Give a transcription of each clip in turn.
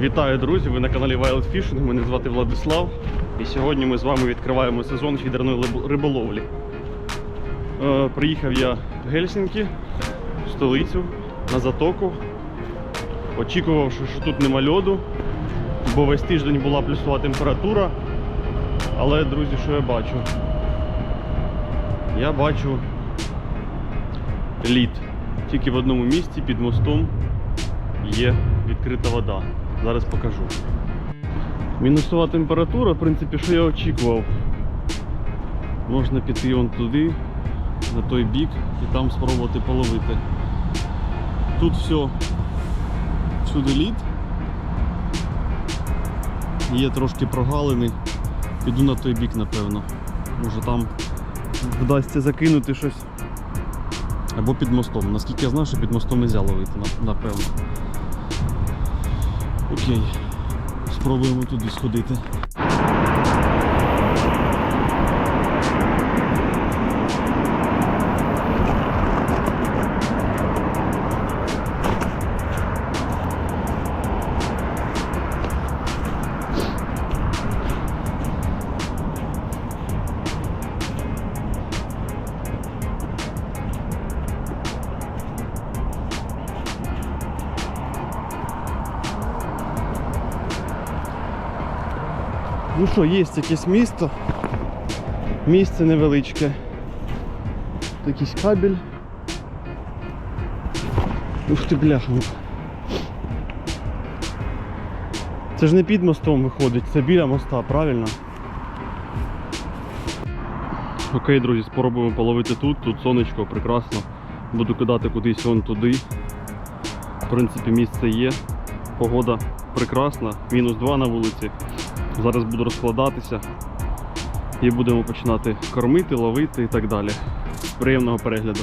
Вітаю, друзі! Ви на каналі Wild Fishing. Мене звати Владислав. І сьогодні ми з вами відкриваємо сезон фідерної риболовлі. Е, приїхав я в Гельсінкі, в столицю, на затоку. Очікував, що тут нема льоду, бо весь тиждень була плюсова температура. Але, друзі, що я бачу? Я бачу лід. Тільки в одному місці під мостом є відкрита вода. Зараз покажу. Мінусова температура, в принципі, що я очікував. Можна піти вон туди, на той бік і там спробувати половити. Тут все всюди лід. Є трошки прогалини. Піду на той бік, напевно. Може там вдасться закинути щось. Або під мостом. Наскільки я знаю, що під мостом не можна ловити, напевно. Окей, спробуємо туди сходити. Що, є якесь місто. Місце невеличке. Тут Якийсь кабель. Ух ти бляха. Це ж не під мостом виходить, це біля моста, правильно? Окей, друзі, спробуємо половити тут. Тут сонечко прекрасно. Буду кидати кудись вон туди. В принципі, місце є. Погода прекрасна, мінус 2 на вулиці. Зараз буду розкладатися і будемо починати кормити, ловити і так далі. Приємного перегляду.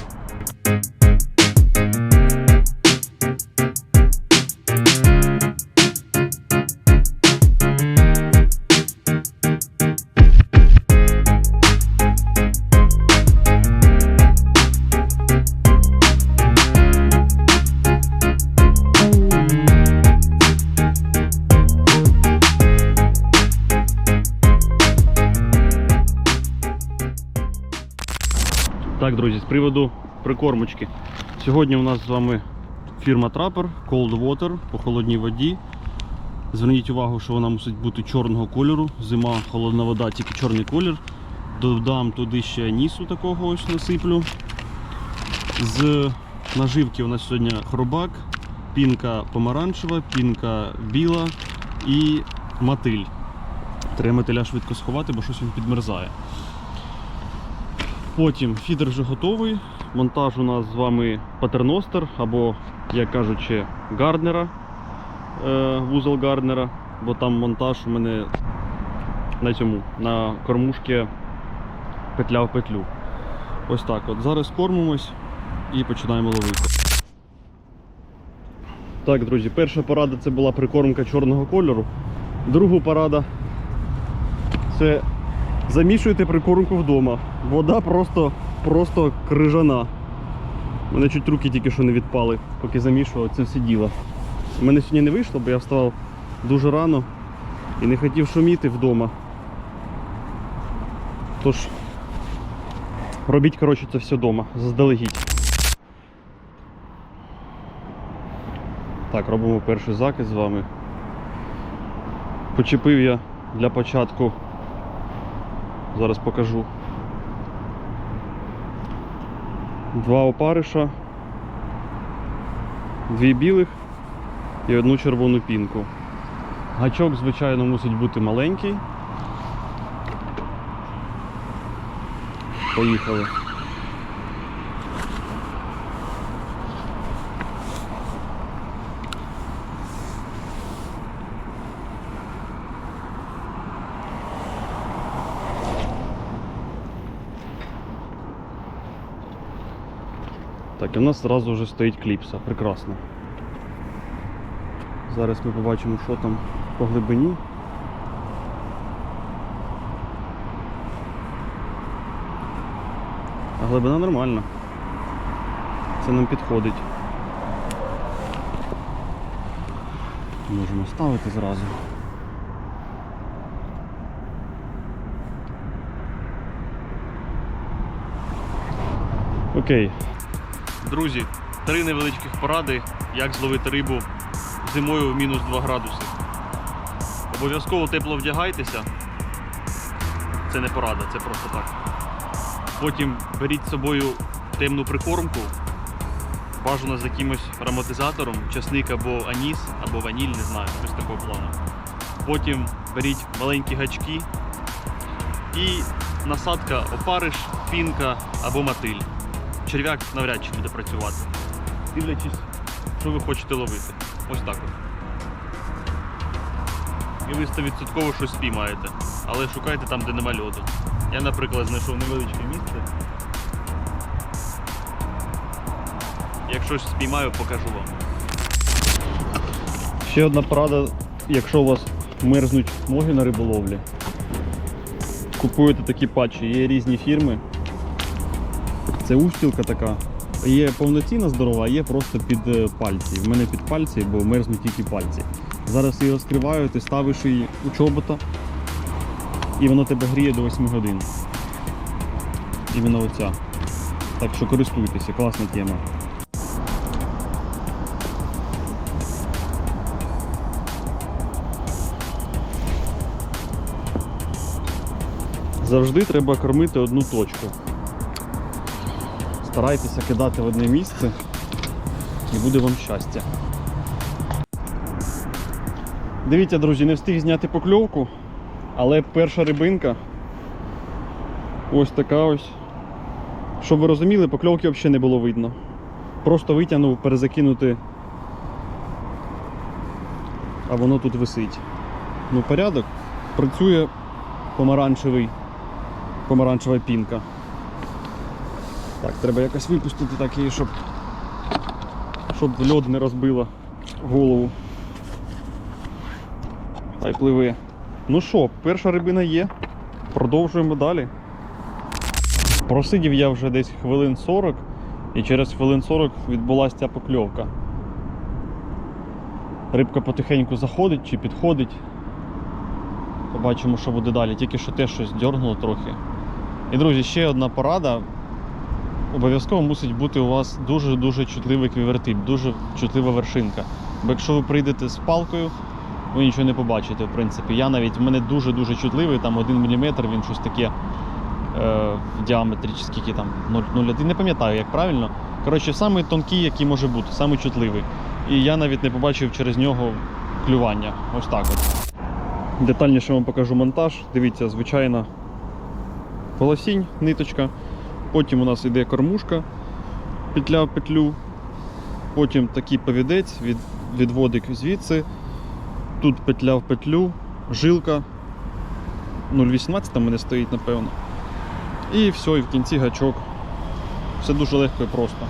Приводу прикормочки. Сьогодні у нас з вами фірма Trapper Cold Water по холодній воді. Зверніть увагу, що вона мусить бути чорного кольору. Зима, холодна вода, тільки чорний колір. Додам туди ще анісу такого ось насиплю. З наживки у нас сьогодні хробак, пінка помаранчева, пінка біла і мотиль. Треба мотиля швидко сховати, бо щось він підмерзає. Потім фідер вже готовий. Монтаж у нас з вами патерностер або, як кажучи, гарднера, е, вузол гарднера, бо там монтаж у мене на цьому, на кормушці петля в петлю. Ось так от. Зараз кормимось і починаємо ловити. Так, друзі, перша порада це була прикормка чорного кольору. Друга порада це Замішуйте прикормку вдома. Вода просто, просто крижана. У мене чуть руки тільки що не відпали, поки замішував це все діло. У мене сьогодні не вийшло, бо я встав дуже рано і не хотів шуміти вдома. Тож робіть коротше, це все вдома, заздалегідь. Так, робимо перший закид з вами. Почепив я для початку Зараз покажу. Два опариша, дві білих і одну червону пінку. Гачок, звичайно, мусить бути маленький. Поїхали. І в нас одразу вже стоїть кліпса. Прекрасно. Зараз ми побачимо, що там по глибині. А глибина нормальна. Це нам підходить. Можемо ставити зразу. Окей. Друзі, три невеличких поради, як зловити рибу зимою в мінус 2 градуси. Обов'язково тепло вдягайтеся. Це не порада, це просто так. Потім беріть з собою темну прикормку, бажано з якимось ароматизатором, часник або аніс, або ваніль, не знаю, щось такого плану. Потім беріть маленькі гачки і насадка опариш, фінка або мотиль. Черв'як навряд чи буде працювати. Дивлячись, що ви хочете ловити. Ось так от. І ви 100% щось спіймаєте. Але шукайте там, де нема льоду. Я, наприклад, знайшов невеличке місце. Як щось спіймаю, покажу вам. Ще одна порада, якщо у вас мерзнуть ноги на риболовлі. Купуєте такі патчі, є різні фірми. Це устілка така. Є повноцінна здорова, а є просто під е, пальці. В мене під пальці, бо мерзнуть тільки пальці. Зараз її розкриваю, ти ставиш її у чобота, і воно тебе гріє до 8 годин. Іменно оця. Так що користуйтеся, класна тема. Завжди треба кормити одну точку. Старайтеся кидати в одне місце і буде вам щастя. Дивіться, друзі, не встиг зняти покльовку, але перша рибинка ось така ось. Щоб ви розуміли, покльовки взагалі не було видно. Просто витягнув перезакинути, а воно тут висить. Ну, порядок. Працює помаранчевий, помаранчева пінка. Так, треба якось випустити так її, щоб, щоб льод не розбило голову. Хай пливе. Ну що, перша рибина є. Продовжуємо далі. Просидів я вже десь хвилин 40 і через хвилин 40 відбулася ця покльовка. Рибка потихеньку заходить чи підходить. Побачимо, що буде далі. Тільки що теж щось дьорнуло трохи. І, друзі, ще одна порада. Обов'язково мусить бути у вас дуже-дуже чутливий квівертип, дуже чутлива вершинка. Бо якщо ви прийдете з палкою, ви нічого не побачите, в принципі. Я навіть в мене дуже-дуже чутливий, там 1 мм, він щось таке е, в діаметрі, чи скільки там 0,01, не пам'ятаю, як правильно. Коротше, самий тонкий, який може бути, самий чутливий. І я навіть не побачив через нього клювання. Ось так от. Детальніше вам покажу монтаж. Дивіться, звичайна полосінь, ниточка. Потім у нас йде кормушка, петля в петлю. Потім такий повідець, від, відводик звідси. Тут петля в петлю, жилка. 0,18 там мене стоїть, напевно. І все, і в кінці гачок. Все дуже легко і просто.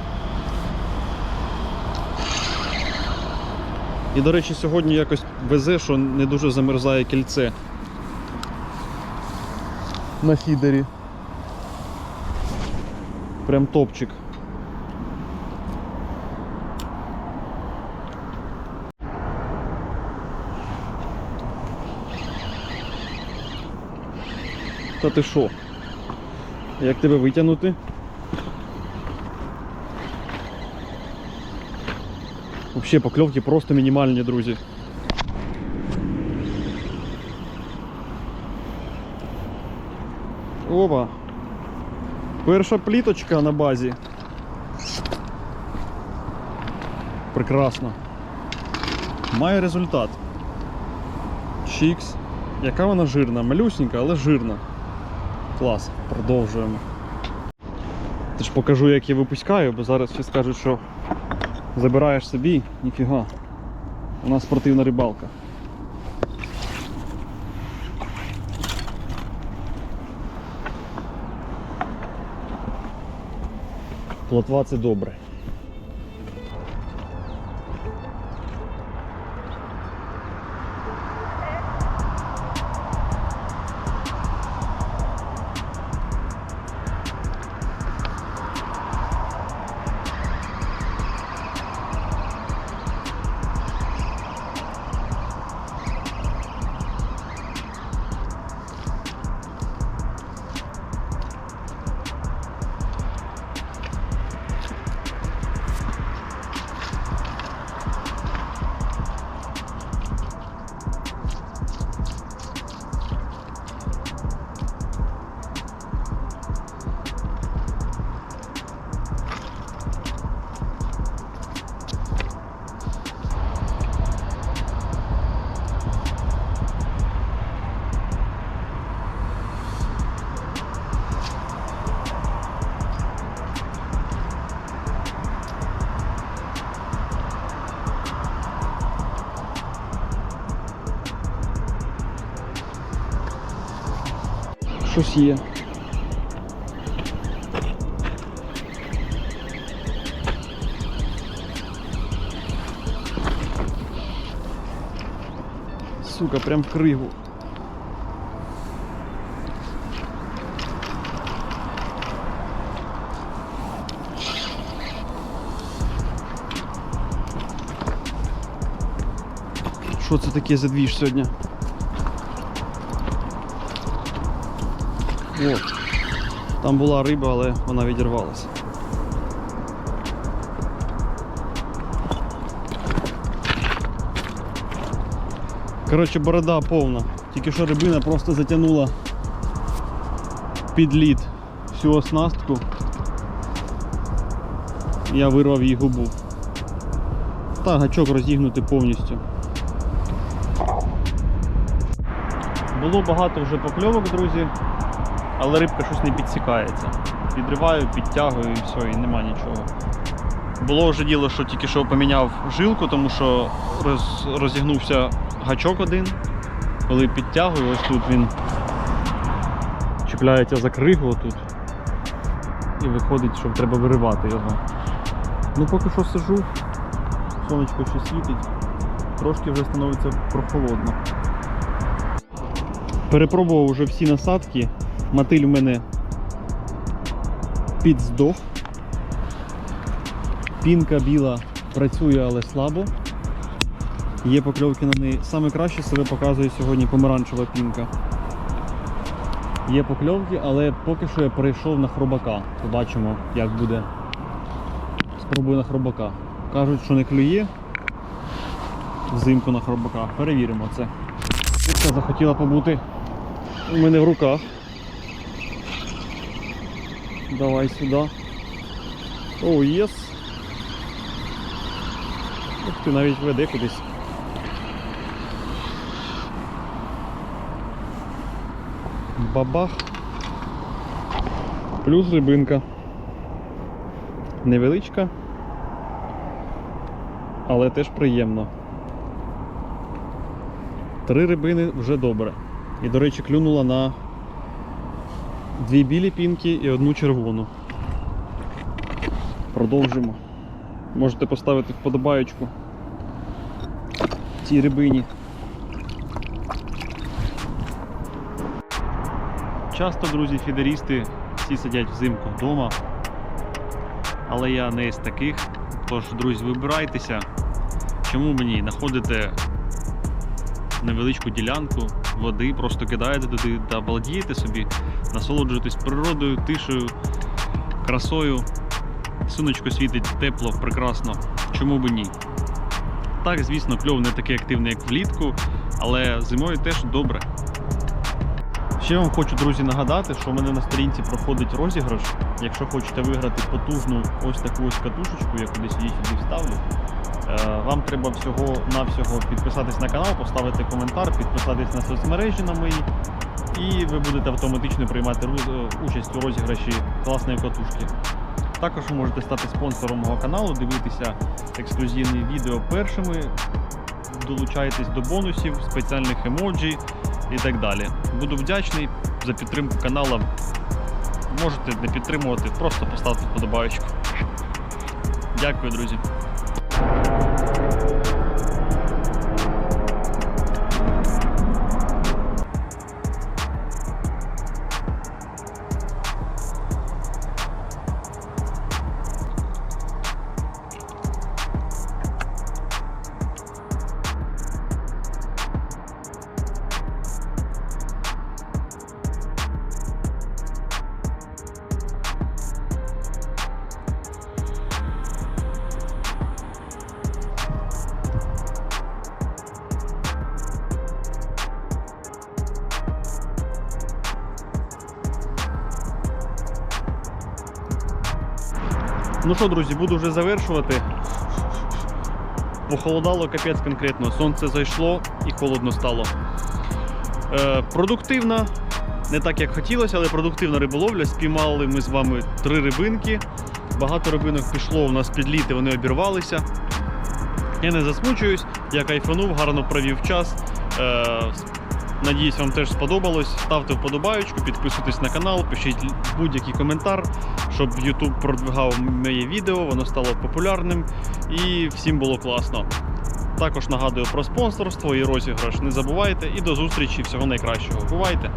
І, до речі, сьогодні якось везе, що не дуже замерзає кільце на фідері. Прям топчик. Та ти що? Як тебе витягнути? Взагалі покльовки просто мінімальні, друзі. Опа! Перша пліточка на базі. Прекрасно. Має результат. Чікс. Яка вона жирна, малюсенька, але жирна. Клас, продовжуємо. Ти ж покажу, як я випускаю, бо зараз всі скажуть, що забираєш собі, ніфіга. У нас спортивна рибалка. Плотва це добре. Щось є. Сука, прям в кригу. Що це таке за двіж сьогодні? От. Там була риба, але вона відірвалася. Коротше, борода повна. Тільки що рибина просто затягнула під лід всю оснастку. Я вирвав їй губу. Та гачок розігнути повністю. Було багато вже покльовок, друзі, але рибка щось не підсікається. Підриваю, підтягую і все, і нема нічого. Було вже діло, що тільки що поміняв жилку, тому що роз, розігнувся гачок один. Коли підтягую, ось тут він чіпляється за кригу отут. І виходить, що треба виривати його. Ну поки що сижу, сонечко ще світить, трошки вже становиться прохолодно. Перепробував вже всі насадки. Мотиль у мене підздох. Пінка біла працює, але слабо. Є покльовки на неї. Саме краще себе показує сьогодні помаранчева пінка. Є покльовки, але поки що я перейшов на хробака. Побачимо, як буде. Спробую на хробака. Кажуть, що не клює взимку на хробака. Перевіримо це. Рибка захотіла побути у мене в руках. Давай сюди. О, єс. Ух ти навіть веде кудись. Бабах. Плюс рибинка. Невеличка, але теж приємно. Три рибини вже добре. І, до речі, клюнула на дві білі пінки і одну червону. Продовжимо. Можете поставити вподобаєчку цій рибині. Часто, друзі, фідерісти всі сидять взимку вдома. Але я не з таких. Тож, друзі, вибирайтеся. Чому мені знаходите невеличку ділянку води, просто кидаєте туди та балдієте собі, насолоджуєтесь природою, тишею, красою. Сонечко світить тепло, прекрасно. Чому би ні? Так, звісно, кльов не такий активний, як влітку, але зимою теж добре. Ще вам хочу, друзі, нагадати, що у мене на сторінці проходить розіграш. Якщо хочете виграти потужну ось таку ось катушечку, я кудись її сюди вставлю. Е, Вам треба всього-навсього підписатись на канал, поставити коментар, підписатись на соцмережі на мої, і ви будете автоматично приймати участь у розіграші класної катушки. Також можете стати спонсором мого каналу, дивитися ексклюзивні відео першими, долучайтесь до бонусів, спеціальних емоджі і так далі. Буду вдячний за підтримку каналу. Можете не підтримувати, просто поставте вподобаючку. Дякую, друзі. Ну що, друзі, буду вже завершувати. Похолодало капець конкретно. Сонце зайшло і холодно стало. Е, продуктивна, не так як хотілося, але продуктивна риболовля. Спіймали ми з вами три рибинки. Багато рибинок пішло у нас під літи, вони обірвалися. Я не засмучуюсь, я кайфанув, гарно провів час. Е, Надіюсь, вам теж сподобалось. Ставте вподобаючку, підписуйтесь на канал, пишіть будь-який коментар, щоб YouTube продвигав моє відео, воно стало популярним і всім було класно. Також нагадую про спонсорство і розіграш. Не забувайте і до зустрічі. Всього найкращого. Бувайте!